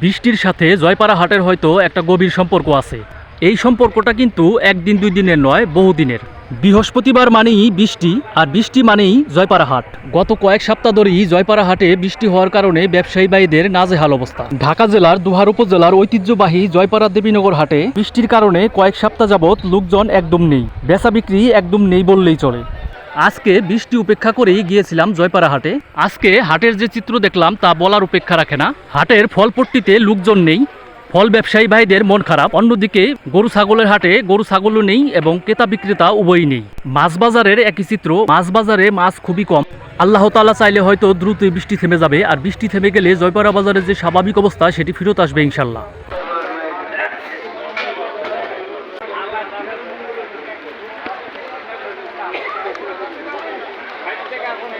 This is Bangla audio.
বৃষ্টির সাথে জয়পাড়া হাটের হয়তো একটা গভীর সম্পর্ক আছে। এই সম্পর্কটা কিন্তু একদিন, দুই দিনের নয়, বহুদিনের। বৃহস্পতিবার মানেই বৃষ্টি, আর বৃষ্টি মানেই জয়পাড়া হাট। গত কয়েক সপ্তাহ ধরেই জয়পাড়া হাটে বৃষ্টি হওয়ার কারণে ব্যবসায়ী ভাইদের নাজেহাল অবস্থা। ঢাকা জেলার দুহার উপজেলার ঐতিহ্যবাহী জয়পাড়া দেবীনগর হাটে বৃষ্টির কারণে কয়েক সপ্তাহ যাবৎ লোকজন একদম নেই। বেচা বিক্রি একদম নেই বললেই চলে। আজকে বৃষ্টি উপেক্ষা করেই গিয়েছিলাম জয়পাড়া হাটে। আজকে হাটের যে চিত্র দেখলাম তা বলার উপেক্ষা রাখে না। হাটের ফলপট্টিতে লোকজন নেই, ফল ব্যবসায়ী ভাইদের মন খারাপ। অন্যদিকে গরু ছাগলের হাটে গরু ছাগলও নেই এবং ক্রেতা বিক্রেতা উভয়ই নেই। মাছ বাজারের একই চিত্র, মাছ বাজারে মাছ খুবই কম। আল্লাহ তাআলা চাইলে হয়তো দ্রুতই বৃষ্টি থেমে যাবে, আর বৃষ্টি থেমে গেলে জয়পাড়া বাজারের যে স্বাভাবিক অবস্থা, সেটি ফেরত আসবে ইনশাল্লাহ।